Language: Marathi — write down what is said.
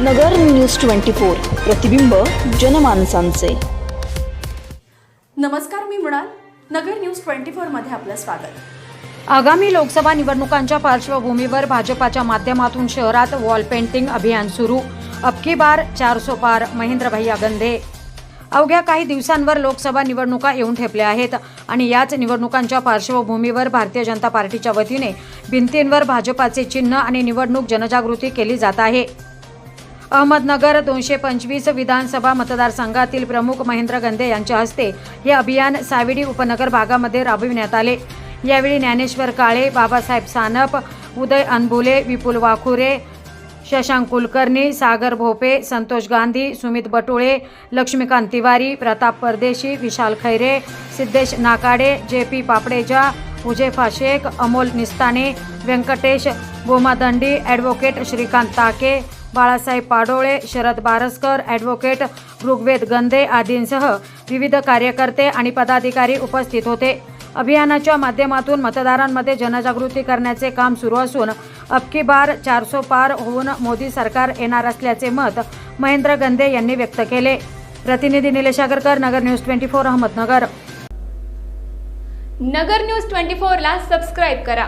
नगर न्यूज ट्वेंटी फोर प्रतिबिंब जनमानसांचे. नमस्कार मी मृणाल. नगर न्यूज ट्वेंटी फोरमध्ये आपलं स्वागत. आगामी लोकसभा निवडणुकांच्या पार्श्वभूमीवर भाजपाच्या माध्यमातून शहरात वॉल पेंटिंग अभियान सुरू. अबकी बार चारसो पार महेंद्र भैया गंधे अवघ्या काही दिवसांवर लोकसभा निवडणुका येऊन ठेपल्या आहेत आणि याच निवडणुकांच्या पार्श्वभूमीवर भारतीय जनता पार्टीच्या वतीने भिंतींवर भाजपाचे चिन्ह आणि निवडणूक जनजागृती केली जात आहे. अहमदनगर दोनशे पंचवीस विधानसभा मतदारसंघातील प्रमुख महेंद्र गंदे यांच्या हस्ते हे अभियान सावेडी उपनगर भागामध्ये राबविण्यात आले. यावेळी ज्ञानेश्वर काळे बाबासाहेब सानप उदय अनबुले विपुल वाखुरे शशांक कुलकर्णी सागर भोपे संतोष गांधी सुमित बटुळे लक्ष्मीकांत तिवारी प्रताप परदेशी विशाल Khaire Siddhesh Nakade J P Papdeja Huzefa Shaikh Amol Nistane Venkatesh Gomadandi advocate Shrikant Take Balasaheb Padole Sharad Baraskar advocate Rigved Gande आदींसह विविध कार्यकर्ते आणि पदाधिकारी उपस्थित होते. अभियानाच्या माध्यमातून मतदारांमध्ये जनजागृती करण्याचे काम सुरू असून अबकी बार चारसो पार होऊन मोदी सरकार येणार असल्याचे मत महेंद्र गंदे यांनी व्यक्त केले. प्रतिनिधी Nilesh Agarkar Nagar news twenty four Ahmednagar. Nagar news twenty फोरला सबस्क्राईब करा.